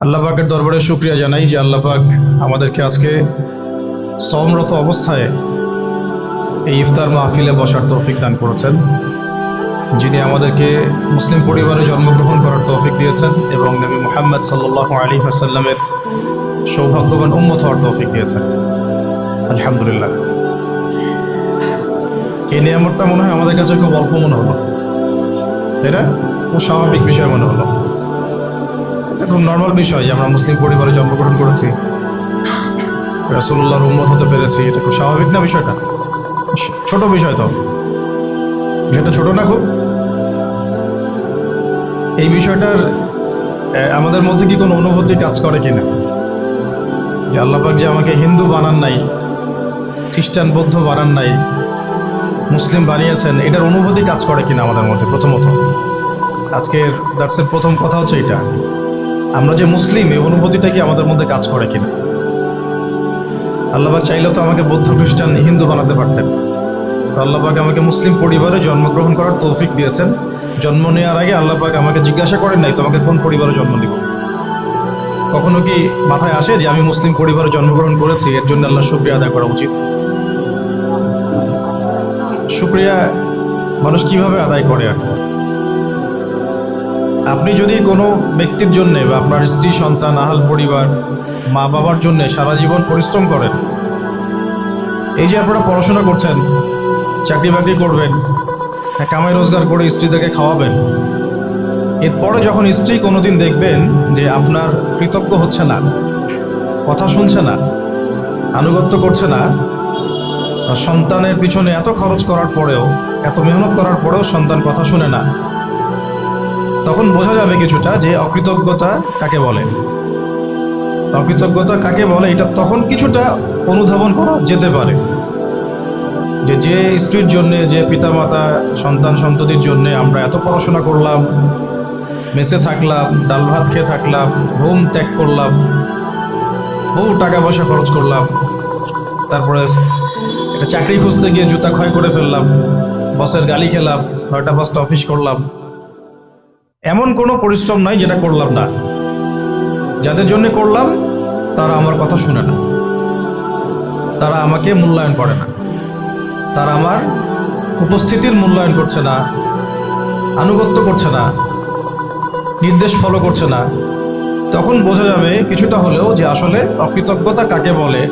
আল্লাহ পাকের দরবারে শুক্রিয়া জানাই যে আল্লাহ পাক আমাদেরকে আজকে সমরত অবস্থায় এই ইফতার মাহফিলে বসার তৌফিক দান করেছেন। যিনি আমাদেরকে মুসলিম পরিবারে জন্মগ্রহণ করার তৌফিক দিয়েছেন এবং নবী মোহাম্মদ সাল্লাহ আলী হাসাল্লামের সৌভাগ্যবান উম্মত হওয়ার তৌফিক দিয়েছেন। আলহামদুলিল্লাহ। এই নিয়ামতটা মনে হয় আমাদের কাছে খুব অল্প মনে হলো। তাই না? খুব স্বাভাবিক বিষয় মনে হলো। এটা খুব নর্মাল বিষয় যে আমরা মুসলিম পরিবারে জন্মগ্রহণ করেছি। রাসুল্লাহর উম্মত হতে পেরেছি, এটা খুব স্বাভাবিক না বিষয়টা? ছোট বিষয় তো। বিষয়টা ছোট না খুব? এই বিষয়টার আমাদের মধ্যে কি কোনো অনুভূতি কাজ করে কিনা? যে আল্লাপাক যে আমাকে হিন্দু বানান নাই, খ্রিস্টান বৌদ্ধ বানান নাই, মুসলিম বানিয়েছেন, এটার অনুভূতি কাজ করে কিনা আমাদের মধ্যে প্রথমত? আজকের দার্সের প্রথম কথা হচ্ছে এটা। আমরা যে মুসলিম, এই অনুভূতিটা কি আমাদের মধ্যে কাজ করে কিনা? আল্লাহবাক চাইলেও তো আমাকে বৌদ্ধ খ্রিস্টান, হিন্দু বানাতে পারতেন। তো আল্লাহবাক আমাকে মুসলিম পরিবারে জন্মগ্রহণ করার তৌফিক দিয়েছেন। জন্ম নেওয়ার আগে আল্লাহবাক আমাকে জিজ্ঞাসা করেন নাই তোমাকে কোন পরিবারে জন্ম দিব? কখনো কি মাথায় আসে যে আমি মুসলিম পরিবারে জন্মগ্রহণ করেছি? এর জন্য আল্লাহ শুক্রিয়া আদায় করা উচিত। শুক্রিয়া মানুষ কীভাবে আদায় করে আর কি? আপনি যদি কোনো ব্যক্তির জন্য বা আপনার স্ত্রী, সন্তান, আহাল পরিবার, মা বাবার জন্য সারা জীবন পরিশ্রম করেন, এই যে আপনারা পড়াশোনা করছেন, চাকরি বাকরি করবেন, কামাই রোজগার করে স্ত্রীদেরকে খাওয়াবেন, এরপরে যখন স্ত্রী কোনোদিন দেখবেন যে আপনার কৃতজ্ঞ হচ্ছে না, কথা শুনছে না, আনুগত্য করছে না, সন্তানের পিছনে এত খরচ করার পরেও, এত মেহনত করার পরেও সন্তান কথা শুনে না তখন বোঝা যাবে কিছুটা যে অকৃতজ্ঞতা কাকে বলে। অকৃতজ্ঞতা কাকে বলে, এটা তখন কিছুটা অনুধাবন করা যেতে পারে। যে যে স্ত্রীর জন্যে, যে পিতামাতা, সন্তান সন্ততির জন্যে আমরা এত পড়াশোনা করলাম, মেসে থাকলাম, ডাল ভাত খেয়ে থাকলাম, ঘুম ত্যাগ করলাম, বহু টাকা পয়সা খরচ করলাম, তারপরে একটা চাকরি খুঁজতে গিয়ে জুতা ক্ষয় করে ফেললাম, বসের গালি খেলাম, নয়টা পাঁচটা অফিস করলাম এমন কোনো পরিশ্রম নাই যেটা করলাম না। যাদের জন্য করলাম, তারা আমার কথা শুনে না। তারা আমাকে মূল্যায়ন করে না। তারা আমার উপস্থিতির মূল্যায়ন করছে না, আনুগত্য করছে না, নির্দেশ ফলো করছে না। তখন বোঝা যাবে কিছুটা হলেও যে আসলে অকৃতজ্ঞতা কাকে বলে,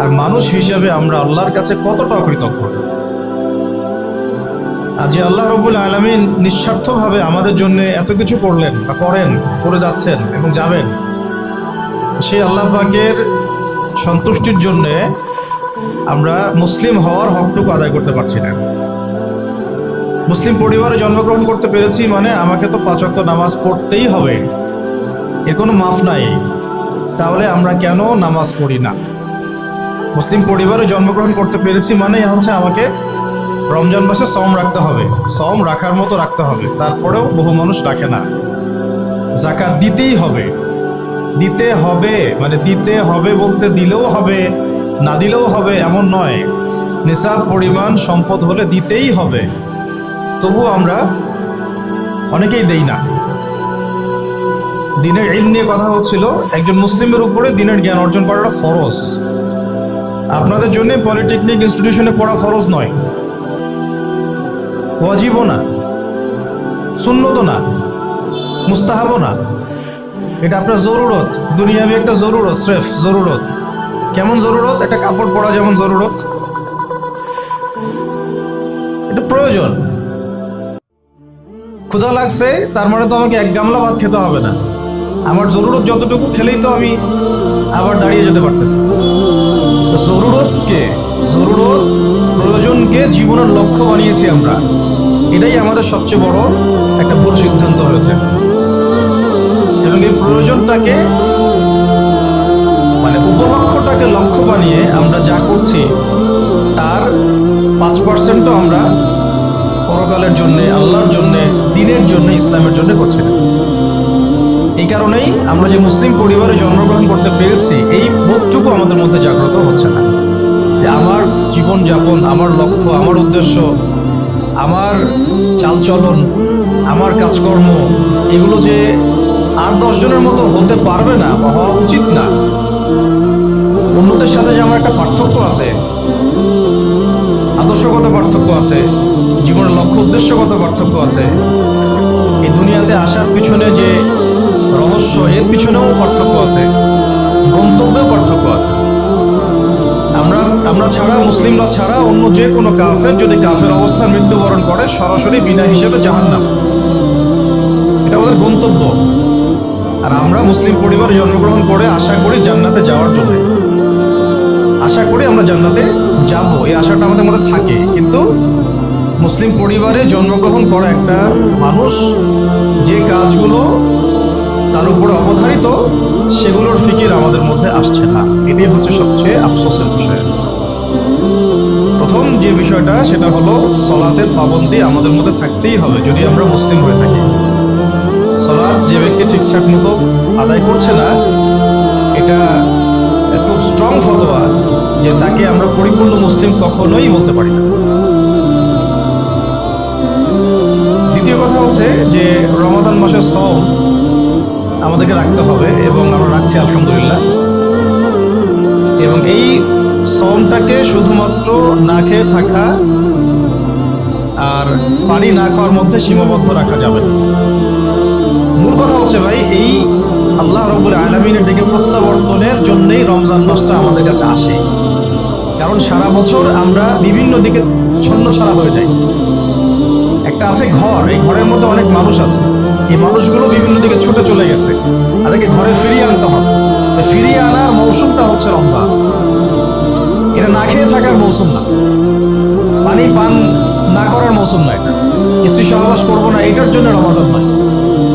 আর মানুষ হিসেবে আমরা আল্লাহর কাছে কতটা অকৃতজ্ঞ। যে আল্লাহ রবুল আলমিন নিঃস্বার্থভাবে আমাদের জন্য এত কিছু করলেন বা করেন, করে যাচ্ছেন এবং যাবেন সেই আল্লাহ পাকের সন্তুষ্টির জন্য আমরা মুসলিম হওয়ার হকটুকু আদায় করতে পারছি না। মুসলিম পরিবারে জন্মগ্রহণ করতে পেরেছি মানে আমাকে তো পাঁচক্ত নামাজ পড়তেই হবে। এর কোনো মাফ নাই। তাহলে আমরা কেন নামাজ পড়ি না? মুসলিম পরিবারে জন্মগ্রহণ করতে পেরেছি মানে হচ্ছে আমাকে রমজান মাসে সম রাখতে হবে। সম রাখার মতো রাখতে হবে। তারপরেও বহু মানুষ রাখে না। জাকাত দিতেই হবে। দিতে হবে মানে দিতে হবে বলতে দিলেও হবে, না দিলেও হবে এমন নয়। নিসাব পরিমাণ সম্পদ হলে দিতেই হবে। তবুও আমরা অনেকেই দেই না। দিনের ইল নিয়ে কথা হচ্ছিল, একজন মুসলিমের উপরে দিনের জ্ঞান অর্জন করাটা ফরজ। আপনাদের জন্য পলিটেকনিক ইনস্টিটিউশনে পড়া ফরজ নয়। ওয়াজিবও না সুন্নত না, মুস্তাহাবও না। এটা আপনার জরুরত, দুনিয়াবি একটা জরুরত, স্রেফ জরুরত। কেমন জরুরত? একটা কাপড় পরা যেমন জরুরত। এটা প্রয়োজন। ক্ষুধা লাগছে, তার মানে তো আমাকে এক গামলা ভাত খেতে হবে না। আমার জরুরত যতটুকু, খেলেই তো আমি আবার দাঁড়িয়ে যেতে পারতেছি। জরুরতকে জরুরত প্রয়োজনকে জীবনের লক্ষ্য বানিয়েছি আমরা। এটাই আমাদের সবচেয়ে বড় একটা ভুল সিদ্ধান্ত হয়েছে। এবং এই প্রয়োজনটাকে মানে উপলক্ষটাকে লক্ষ্য বানিয়ে আমরা যা করছি, তার পাঁচ পার্সেন্টও আমরা পরকালের জন্য, আল্লাহর জন্য, দিনের জন্য, ইসলামের জন্য করছি না। এই কারণেই আমরা যে মুসলিম পরিবারে জন্মগ্রহণ করতে পেরেছি, এই বোধটুকু আমাদের মধ্যে জাগ্রত হচ্ছে না। যে আমার জীবন যাপন আমার লক্ষ্য, আমার উদ্দেশ্য, আমার চালচলন, আমার কাজকর্ম, এগুলো যে আর দশজনের মতো হতে পারবে না বা হওয়া উচিত না। অন্যদের সাথে যে আমার একটা পার্থক্য আছে, আদর্শগত পার্থক্য আছে, জীবনের লক্ষ্য, উদ্দেশ্যগত পার্থক্য আছে, এই দুনিয়াতে আসার পিছনে যে রহস্য, এর পিছনেও পার্থক্য আছে, গন্তব্যেও পার্থক্য আছে। আমরা আমরা ছাড়া, মুসলিমরা ছাড়া অন্য যে কোনো কাফের যদি কাফের অবস্থায় মৃত্যুবরণ করে, সরাসরি বিনা হিসেবে জাহান্নাম। এটা ওদের গন্তব্য। আর আমরা মুসলিম পরিবারে জন্মগ্রহণ করে আশা করি জান্নাতে যাওয়ার জন্য। আশা করি আমরা জান্নাতে যাব। এই আশাটা আমাদের মধ্যে থাকে। কিন্তু মুসলিম পরিবারে জন্মগ্রহণ করা একটা মানুষ যে কাজগুলো তার উপরে অবধারিত সেগুলোর ফিকির আমাদের মধ্যে আসছে না। এটাই হচ্ছে সবচেয়ে আফসোসের বিষয়। প্রথম যে বিষয়টা, সেটা হলো সলাতের পাবন্দি আমাদের মধ্যে থাকতেই হবে, যদি আমরা মুসলিম হয়ে থাকি। সলাৎ যে ব্যক্তি ঠিকঠাক মতো আদায় করছে না, এটা খুব স্ট্রং ফতোয়া যে তাকে আমরা পরিপূর্ণ মুসলিম কখনোই বলতে পারি না। দ্বিতীয় কথা হচ্ছে যে রমাদান মাসের সম আমাদেরকে রাখতে হবে এবং আমরা রাখছি, আলহামদুলিল্লাহ। এবং এই সমটাকে শুধুমাত্র না খেয়ে থাকা আর পানি না খাওয়ার মধ্যে সীমাবদ্ধ রাখা যাবে। মূল কথা হচ্ছে ভাই, এই আল্লাহ রব্বুল আলমিনের দিকে প্রত্যাবর্তনের জন্যই রমজান মাসটা আমাদের কাছে আসে। কারণ সারা বছর আমরা বিভিন্ন দিকে ছন্ন ছাড়া হয়ে যাই। একটা আছে ঘর, এই ঘরের মধ্যে অনেক মানুষ আছে। এই মানুষগুলো বিভিন্ন দিকে ছুটে চলে গেছে। তাদেরকে ঘরে ফিরিয়ে আনতে হবে। ফিরিয়ে আনার মৌসুমটা হচ্ছে রমজান। এটা না খেয়ে থাকার মৌসুম না। পানি পান না করার মৌসুম না এটা। স্ত্রী সহবাস করব না এটার জন্য রমজান নয়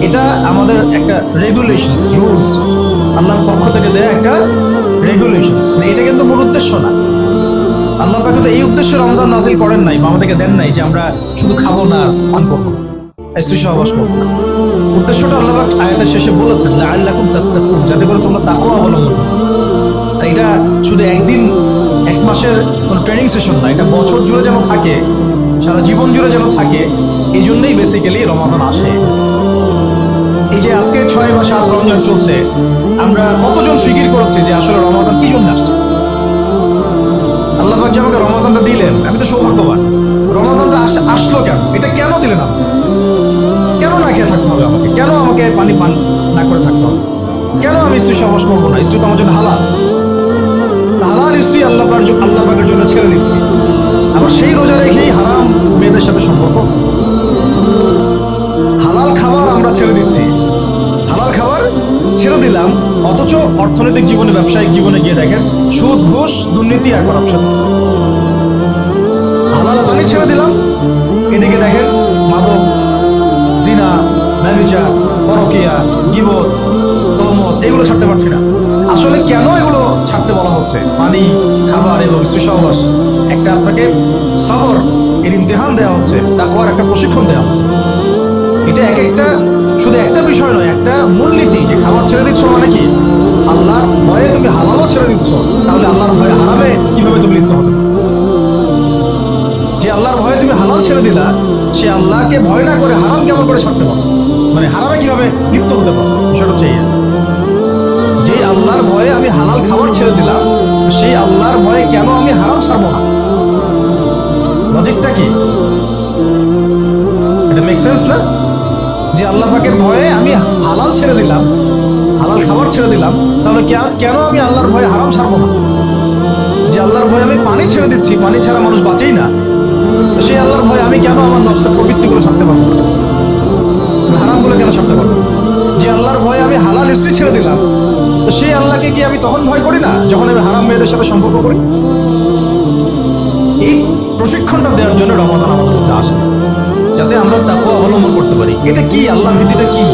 এটা আমাদের একটা রেগুলেশনস রুলস আল্লাহর পক্ষ থেকে দেয়া একটা রেগুলেশনস এটা কিন্তু মূল উদ্দেশ্য না। আল্লাহ পাক কিন্তু এই উদ্দেশ্যে রমজান নাজিল করেন নাই বা আমাদেরকে দেন নাই যে আমরা শুধু খাব না পান করব। না স্ত্রী সহবাস করব না। উদ্দেশ্যটা আল্লাহ আয়াতের শেষে বলেছেন আল্লাহ তাত্তাকুন যাতে করে তোমরা তাকওয়া অবলম্বন আর এটা শুধু একদিন, এক মাসের কোনো ট্রেনিং সেশন না, এটা বছর জুড়ে যেন থাকে, সারা জীবন জুড়ে যেন থাকে এই জন্যই বেসিক্যালি রমাদান আসে। এই যে আজকে ছয় বা সাত রমজান চলছে, আমরা কতজন ফিকির করেছি যে আসলে রমাজান কি জন্য আসছে? আল্লাহ যে আমাকে রমাজানটা দিলেন, আমি তো সৌভাগ্যবান। রমাজানটা আসলো কেন? এটা কেন দিলেন আপনি? কেন আমাকে পানি পান না করে থাকতে হবে? কেন আমি স্ত্রী সহবাস করব না? স্ত্রী তো আমার জন্য হালাল। হালাল স্ত্রী আল্লাহ আল্লাহ পাকের জন্য ছেড়ে দিচ্ছি। আবার সেই রোজা রেখেই হারাম মেয়েদের সাথে সম্পর্ক। হালাল খাবার আমরা ছেড়ে দিচ্ছি। হালাল খাবার ছেড়ে দিলাম, অথচ অর্থনৈতিক জীবনে, ব্যবসায়িক জীবনে গিয়ে দেখেন, সুদ, ঘুষ, দুর্নীতি আর করাপশন হালাল পানি ছেড়ে দিলাম, এদিকে দেখেন ব্যবচার পরকিয়া, গিবত তহমত এগুলো ছাড়তে পারছি না। আসলে কেন এগুলো ছাড়তে বলা হচ্ছে? পানি, খাবার এবং স্ত্রী সহবাস একটা আপনাকে সবর, এর ইমতেহান দেওয়া হচ্ছে, তাকওয়ার একটা প্রশিক্ষণ দেওয়া হচ্ছে। এটা এক একটা, শুধু একটা বিষয় নয়, একটা মূলনীতি যে খাবার ছেড়ে দিচ্ছ মানে কি? আল্লাহর ভয়ে তুমি হালালও ছেড়ে দিচ্ছ, তাহলে আল্লাহর ভয়ে হারামে কীভাবে তুমি লিপ্ত হবে যে আল্লাহর ভয়ে তুমি হালাল ছেড়ে দিলা, সে আল্লাহকে ভয় না করে হারাম কেমন করে ছাড়তে পারো? মানে হারামে কীভাবে লিপ্ত হতে পারো বিষয়টা হচ্ছে যে আল্লাহর ভয়ে আমি হালাল খাবার ছেড়ে দিলাম, সেই আল্লাহর ভয়ে কেন আমি হারাম ছাড়বো না? লজিকটা কি? এটা মেক সেন্স না? যে আল্লাহ পাকের ভয়ে আমি হালাল ছেড়ে দিলাম, হালাল খাবার ছেড়ে দিলাম, তাহলে কেন আমি আল্লাহর ভয়ে হারাম ছাড়বো না? যে আল্লাহর ভয়ে আমি পানি ছেড়ে দিচ্ছি, পানি ছাড়া মানুষ বাঁচেই না। সেই আল্লাহর ভয়ে আমি কেন আমার নফসের প্রবৃত্তিগুলো ছাড়তে পারব না? আমি বলে কেন ছাড়তে পারব যে আল্লাহর ভয়ে আমি হালাল স্ত্রী ছেড়ে দিলাম, তো সেই আল্লাহকে কি আমি তখন ভয় করি না, যখন আমি হারাম মেয়েদের সাথে সম্পর্ক করি? এই প্রশিক্ষণটা দেওয়ার জন্য রমাদান আমাদের মধ্যে আসে। যাতে আমরা তাকে অবলম্বন করতে পারি। এটা কি? আল্লাহ ভীতিটা কি?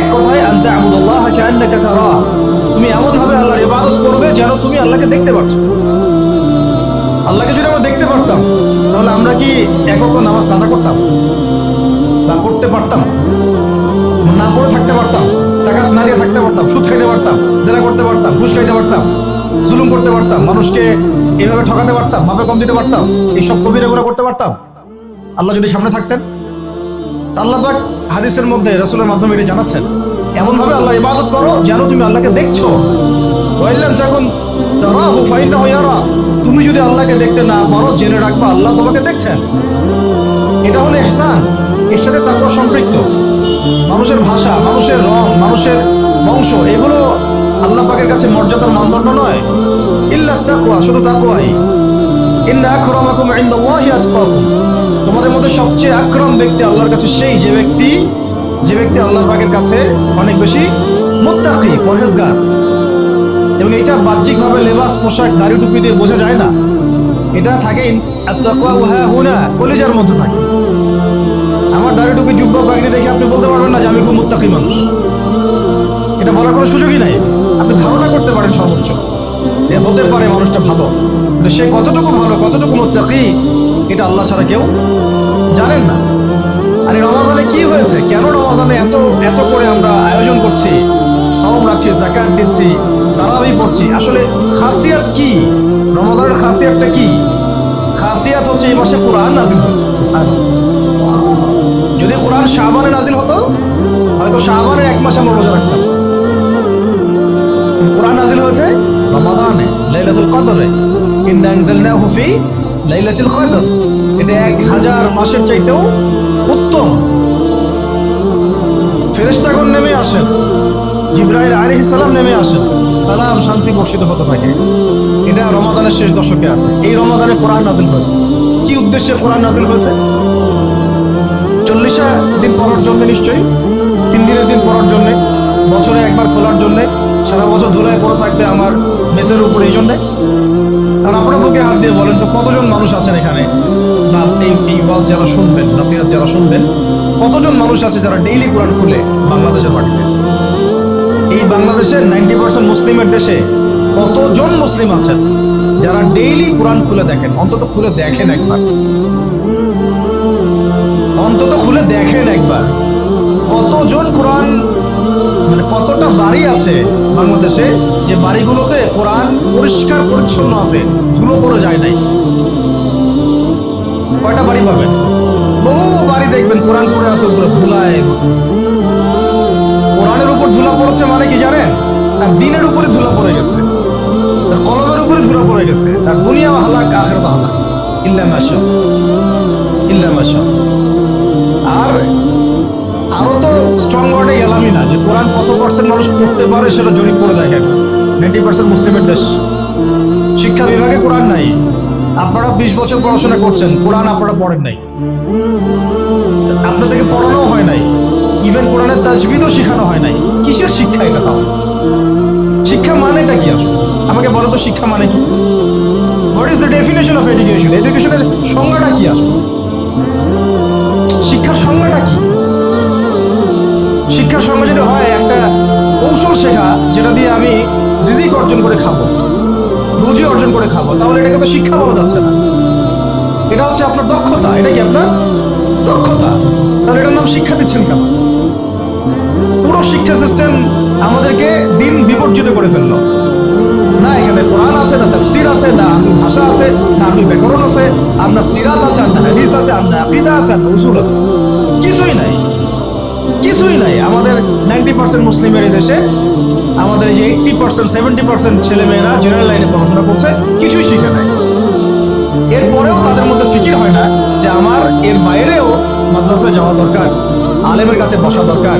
এক কথায়, আনতে আবুদুল্লাহ কান্নাকা তারা। তুমি এমনভাবে আল্লাহর ইবাদত করবে যেন তুমি আল্লাহকে দেখতে পাচ্ছ আল্লাহকে যদি আমরা দেখতে পারতাম, তাহলে আমরা কি একত্র নামাজ কাজা করতাম? বা করতে পারতাম? না করে থাকতে পারতাম, সাকাত না দিয়ে থাকতে পারতাম, সুদ খাইতে পারতাম জেরা করতে পারতাম, ঘুষ খাইতে পারতাম, জুলুম করতে পারতাম, মানুষকে এভাবে ঠকাতে পারতাম, মাপে কম দিতে পারতাম, এইসব কবিরা গুলো করতে পারতাম। আল্লাহ যদি সামনে থাকতেন, তা আল্লাহ হাদিসের মধ্যে রসুলের মাধ্যমে এটি জানাচ্ছেন। এমন ভাবে আল্লাহ ইবাদত করো যেন তুমি আল্লাহকে দেখছ। বললাম যখন তারা হুফাইনা হইয়ারা তুমি যদি আল্লাহকে দেখতে না পারো, জেনে রাখবা, আল্লাহ তোমাকে দেখছেন। এটা হলো এহসান, এর সাথে তাকুয়া সম্পৃক্ত। মানুষের ভাষা, মানুষের রং, মানুষের বংশ, এগুলো আল্লাহ পাকের কাছে মর্যাদার মানদণ্ড নয়। ইল্লা তাকুয়া শুধু তাকুয়াই তোমাদের মধ্যে সবচেয়ে আকরাম ব্যক্তি আল্লাহর কাছে সেই যে ব্যক্তি যে ব্যক্তি আল্লাহ পাকের কাছে অনেক বেশি মুত্তাকি, পরহেজগার। এবং এটা বাহ্যিকভাবে লেবাস, পোশাক, দাড়ি টুপি দিয়ে বোঝা যায় না। এটা থাকে হুনা, কলিজার মধ্যে থাকে। আমার দাড়ি টুপি যুব্ব বাহিনী দেখে আপনি বলতে পারবেন না যে আমি খুব মুত্তাকি মানুষ। এটা বলার কোনো সুযোগই নাই। আপনি ধারণা করতে পারেন সর্বোচ্চ। হতে পারে মানুষটা ভালো। সে কতটুকু ভালো, কতটুকু মুত্তাকি, এটা আল্লাহ ছাড়া কেউ জানেন না। আর এই রমাজানে কি হয়েছে? কেন রমাজানে এত এত করে আমরা আয়োজন করছি? সম রাখছি জাকাত দিচ্ছি, তারাবি পড়ছি। আসলে খাসিয়াত কি? রমাজানের খাসিয়াতটা কি? খাসিয়াত হচ্ছে এই মাসে কোরআন নাজিল হয়েছে কোরআন শাহবানে নাজিল হতো, হয়তো শাহবানের এক মাস আমরা রোজা রাখতাম। কোরআন নাজিল হয়েছে রমাদানে, লাইলাতুল কদরে। ইন্না আনজালনাহু ফি লাইলাতুল কদর। এটা এক হাজার মাসের চাইতেও উত্তম। ফেরেশতাগণ নেমে আসেন। জিব্রাইল আলাইহিস সালাম নেমে আসেন। সালাম, শান্তি বর্ষিত হতে থাকে। এটা রমাদানের শেষ দশকে আছে। এই রমাদানে কোরআন নাজিল হয়েছে। কি উদ্দেশ্যে কোরআন নাজিল হয়েছে? চল্লিশা দিন পড়ার জন্য নিশ্চয়ই? তিন দিনের দিন পড়ার জন্য, বছরে একবার খোলার জন্য, সারা বছর ধুলায় পড়ে থাকবে আমার মেসের উপর এই জন্যে। আর আপনারা বুকে হাত দিয়ে বলেন তো, কতজন মানুষ আছেন এখানে? বা এই এই ওয়াজ যারা শুনবেন, নাসিহাত যারা শুনবেন, কতজন মানুষ আছে যারা ডেইলি কোরআন খুলে বাংলাদেশের মাটিতে? এই বাংলাদেশের নাইনটি পার্সেন্ট মুসলিমের দেশে কতজন মুসলিম আছেন যারা ডেইলি কোরআন খুলে দেখেন? অন্তত খুলে দেখেন একবার। অন্তত খুলে দেখেন একবার। কতজন কোরআন মানে কতটা বাড়ি আছে বাংলাদেশে যে বাড়িগুলোতে কোরআন পরিষ্কার, পরিচ্ছন্ন আছে, ধুলো পড়ে যায় নাই? কয়টা বাড়ি পাবেন? বহু বাড়ি দেখবেন কোরআন পড়ে আছে, উপরে ধুলায় কোরআনের উপর ধুলা পড়েছে মানে কি জানেন? তার দিনের উপরে ধুলা পড়ে গেছে। তার কলমের উপরে ধুলা পড়ে গেছে। তার দুনিয়া হালাক, আখের হালাক। ইল্লা মাশা ইল্লা মাশা আর আরও তো স্ট্রং ওয়ার্ডে গেলামই না, যে কোরআন কত পার্সেন্ট মানুষ পড়তে পারে সেটা জরিপ করে দেখেন। নাইনটি পার্সেন্ট মুসলিমের দেশ। শিক্ষা বিভাগে কোরআন নাই। আপনারা বিশ বছর পড়াশোনা করছেন, কোরআন আপনারা পড়েন নাই। আপনাদেরকে পড়ানো হয় নাই। ইভেন কোরআনের তাজবিদও শেখানো হয় নাই। কিসের শিক্ষা এটা তাও? শিক্ষা মানেটা কি আসলে? আমাকে বলো তো শিক্ষা মানে কি? What is the definition of education এডুকেশনের সংজ্ঞাটা কি আসলে? সংজ্ঞাটা কি শিক্ষার সঙ্গে যদি হয় একটা কৌশল শেখা, যেটা দিয়ে আমি রিজিক অর্জন করে খাব, রুজি অর্জন করে খাব। তাহলে এটাকে তো শিক্ষা বলা যাচ্ছে না। এটা হচ্ছে আপনার দক্ষতা, এটা কি আপনার দক্ষতা? তাহলে এটার নাম শিক্ষা দিচ্ছেন কেন? পুরো শিক্ষা সিস্টেম আমাদেরকে দিন বিবর্জিত করে ফেলল। না এখানে কোরআন আছে, না তাফসির আছে, না আরবি ভাষা আছে, না আরবি ব্যাকরণ আছে আর না সিরাত আছে আর না হাদিস আছে আর না আকিদা আছে আর না উসুল আছে। নাইনটি পার্সেন্ট মুসলিমের এই দেশে আমাদের এই যে এইটটি পার্সেন্ট সেভেন্টি পার্সেন্ট ছেলেমেয়েরা জেনারেল লাইনে পড়াশোনা করছে, কিছুই শিখে নাই। এরপরেও তাদের মধ্যে ফিকির হয় না যে আমার এর বাইরেও মাদ্রাসায় যাওয়া দরকার, আলেমের কাছে বসা দরকার,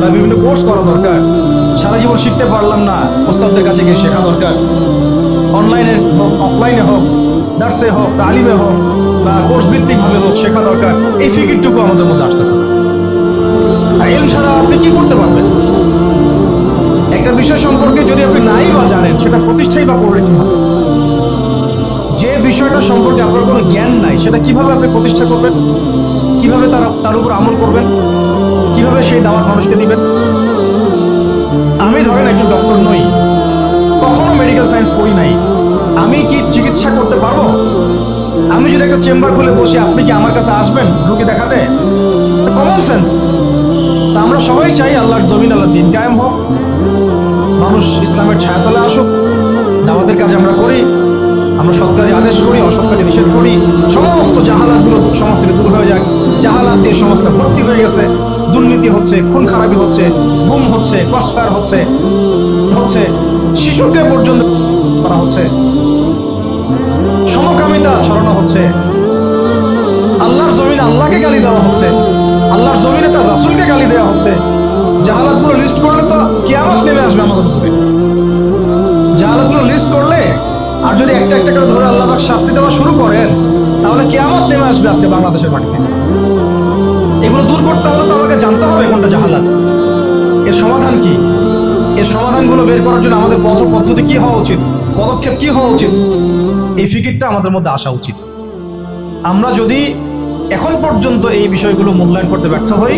বা বিভিন্ন কোর্স করা দরকার, সারা জীবন শিখতে পারলাম না, ওস্তাদদের কাছে গিয়ে শেখা দরকার। অনলাইনে হোক অফলাইনে হোক দার্সে হোক, তালিমে হোক, বা কোর্স ভিত্তিকভাবে হোক, শেখা দরকার। এই ফিকিরটুকু আমাদের মধ্যে আসতেছে না। আর এলম ছাড়া আপনি কি করতে পারবেন? একটা বিষয় সম্পর্কে যদি আপনি নাই বা জানেন, সেটা প্রতিষ্ঠাই বা করবে কীভাবে? যে বিষয়টা সম্পর্কে আপনার কোনো জ্ঞান নাই, সেটা কীভাবে আপনি প্রতিষ্ঠা করবেন? কীভাবে তার তার উপর আমল করবেন? কীভাবে সেই দাওয়াত মানুষকে দিবেন? আমি ধরেন একজন ডক্টর নই। কখনো মেডিকেল সায়েন্স পড়ি নাই। আমি কি চিকিৎসা করতে পারব? আমি যদি একটা চেম্বার খুলে বসি, আপনি কি আমার কাছে আসবেন? রুগী দেখাতে? কমন সেন্স আমরা সবাই চাই আল্লাহর জমিন আল্লাহ দিন কায়েম হোক। মানুষ ইসলামের ছায়াতলে আসুক। আমাদের কাজ আমরা করি। আমরা সৎ কাজে আদেশ করি, অসৎ কাজে নিষেধ করি। সমস্ত জাহালাতগুলো থেকে দূর হয়ে যাক। জাহালাত দিয়ে সমস্ত ভর্তি হয়ে গেছে। দুর্নীতি হচ্ছে, খুন খারাপি হচ্ছে ঘুম হচ্ছে ক্রসফায়ার হচ্ছে হচ্ছে, শিশুকে পর্যন্ত করা হচ্ছে। সমকামিতা ছড়ানো হচ্ছে। আল্লাহর জমিন আল্লাহকে গালি দেওয়া হচ্ছে। আল্লাহর জমিনে তার রাসুলকে গালি দেওয়া হচ্ছে। জাহালাতগুলো লিস্ট করলে তো কেয়ামত নেমে আসবে আমাদের উপরে। জাহালাতগুলো লিস্ট করলে আর যদি একটা একটা করে ধরে আল্লাহ শাস্তি দেওয়া শুরু করেন, তাহলে কেয়ামত নেমে আসবে আজকে বাংলাদেশের মাটিতে এগুলো দূর করতে হলে তো আমাকে জানতে হবে কোনটা জাহালাত। এর সমাধান কি? এর সমাধানগুলো বের করার জন্য আমাদের পথ পদ্ধতি কি হওয়া উচিত? পদক্ষেপ কি হওয়া উচিত? এই ফিকিরটা আমাদের মধ্যে আসা উচিত। আমরা যদি এখন পর্যন্ত এই বিষয়গুলো মূল্যায়ন করতে ব্যর্থ হই।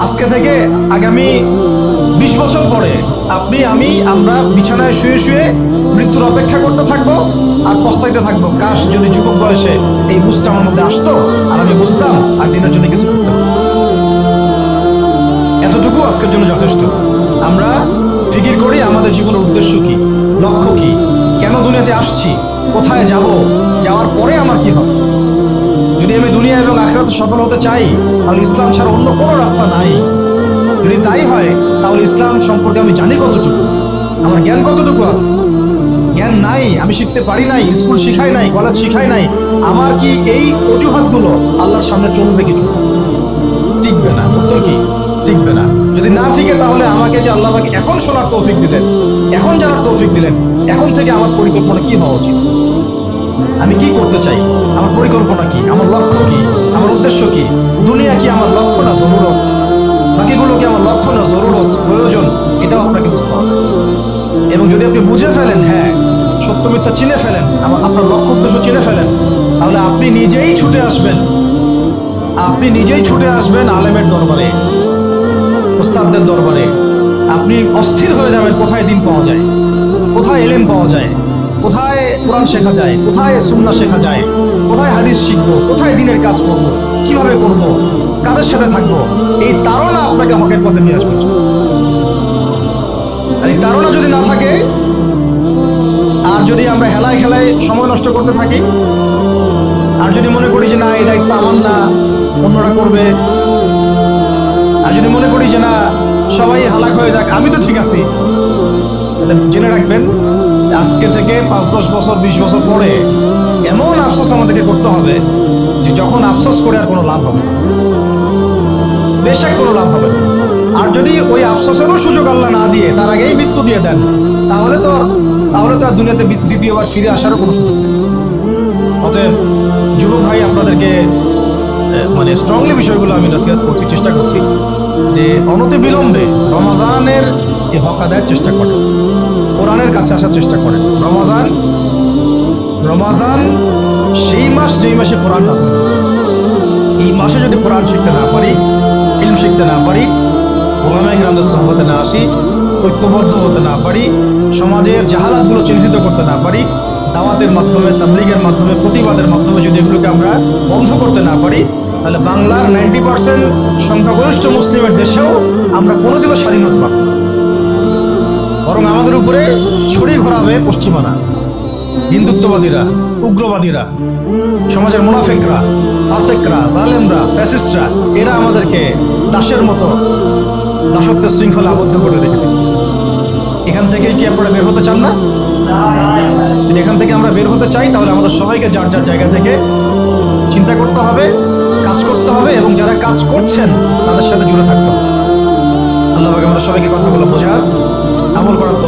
আজকে থেকে আগামী বিশ বছর পরে আপনি, আমি, আমরা বিছানায় শুয়ে শুয়ে মৃত্যুর অপেক্ষা করতে থাকব আর পস্তাইতে থাকব। কাশ যদি যুবক বয়সে এই বুঝটা আমার মধ্যে আসতো আর আমি বুঝতাম আর দিনের জন্য কিছু করতাম এতটুকু আজকের জন্য যথেষ্ট। আমরা ফিকির করি, আমাদের জীবনের উদ্দেশ্য কি, লক্ষ্য কি, কেন দুনিয়াতে আসছি, কোথায় যাব, যাওয়ার পরে আমার কি হবে? যদি আমি দুনিয়া এবং আখেরাতে সফল হতে চাই, তাহলে ইসলাম ছাড়া অন্য কোনো রাস্তা নাই। যদি তাই হয়, তাহলে ইসলাম সম্পর্কে আমি জানি কতটুকু। আমার জ্ঞান কতটুকু আছে? জ্ঞান নাই, আমি শিখতে পারি নাই, স্কুল শিখাই নাই, কলেজ শিখাই নাই। আমার কি এই অজুহাতগুলো আল্লাহর সামনে চলবে কিছু? টিকবে না। উত্তর কি? টিকবে না। যদি না টিকে, তাহলে আমাকে যে আল্লাহ এখন শোনার তৌফিক দিলেন, এখন জানার তৌফিক দিলেন, এখন থেকে আমার পরিকল্পনা কি হওয়া উচিত? আমি কি করতে চাই? আমার পরিকল্পনা কি? আমার লক্ষ্য কি? আমার উদ্দেশ্য কি? দুনিয়া কি আমার লক্ষ্য না জরুরত? বাকিগুলো কি আমার লক্ষ্য না জরুরত? প্রয়োজন, এটাও আপনাকে বুঝতে হবে। এবং যদি আপনি বুঝে ফেলেন হ্যাঁ সত্য মিথ্যা চিনে ফেলেন, আমার, আপনার লক্ষ্য উদ্দেশ্য চিনে ফেলেন, তাহলে আপনি নিজেই ছুটে আসবেন। আপনি নিজেই ছুটে আসবেন আলেমের দরবারে, উস্তাদদের দরবারে। আপনি অস্থির হয়ে যাবেন কোথায় দিন পাওয়া যায়, কোথায় এলেম পাওয়া যায়। কোরআন শেখা যায়? কোথায় সুন্না শেখা যায়? কোথায় হাদিস শিখব? কোথায় দিনের কাজ করব? কীভাবে করব? কাদের সাথে থাকব? এই তারা আপনাকে হকের পথে নিয়ে আসবে। আর এই তারা যদি না থাকে, আর যদি আমরা হেলায় খেলায় সময় নষ্ট করতে থাকি, আর যদি মনে করি যে না, এই দায়িত্ব আমার না, অন্যরা করবে, আর যদি মনে করি যে না, সবাই হালাক হয়ে যাক, আমি তো ঠিক আছি জেনে রাখবেন আজকে থেকে পাঁচ, দশ বছর, বিশ বছর পরে এমন আফসোস আমাদেরকে করতে হবে যে যখন আফসোস করে আর কোনো লাভ হবে না। বেশাক কোনো লাভ হবে না। আর যদি ওই আফসোসেরও সুযোগ আল্লাহ না দিয়ে, তার আগেই মৃত্যু দিয়ে দেন, তাহলে তো তাহলে তো আর দুনিয়াতে দ্বিতীয়বার ফিরে আসারও কোনো সুযোগ অতএব যুবক ভাই, আপনাদেরকে মানে স্ট্রংলি বিষয়গুলো আমি নসিহত করছি, চেষ্টা করছি যে অনতি বিলম্বে রমাজানের এই হক আদায়ের চেষ্টা করেন কোরআনের কাছে আসার চেষ্টা করেন। রমাজান? রমাজান সেই মাস যেই মাসে কোরআন হয়েছে। এই মাসে যদি কোরআন শিখতে না পারি, ইলম শিখতে না পারি ওলামাই গ্রামদের সহবতে না আসি, ঐক্যবদ্ধ হতে না পারি, সমাজের জাহালাতগুলো চিহ্নিত করতে না পারি, দাওয়াতের মাধ্যমে, তাবলিগের মাধ্যমে, প্রতিবাদের মাধ্যমে যদি এগুলোকে আমরা বন্ধ করতে না পারি, তাহলে বাংলার নাইনটি পার্সেন্ট সংখ্যাগরিষ্ঠ মুসলিমের দেশেও আমরা কোনোদিনও স্বাধীনতা পাবো। বরং আমাদের উপরে ছড়ি ঘোরাবে পশ্চিমারা হিন্দুত্ববাদীরা, উগ্রবাদীরা, সমাজের মুনাফেকরা, ফাসেকরা, জালেমরা, ফ্যাসিস্টরা, এরা আমাদেরকে দাসের মতো দাসত্বের শৃঙ্খলা আবদ্ধ করে রেখে এখান থেকে কি আপনারা বের হতে চান না? এখান থেকে আমরা বের হতে চাই, তাহলে আমাদের সবাইকে যার যার জায়গা থেকে চিন্তা করতে হবে, কাজ করতে হবে এবং যারা কাজ করছেন, তাদের সাথে জুড়ে থাকতে হবে। আল্লাহ আমরা সবাইকে কথাগুলো বোঝার Amor para todos.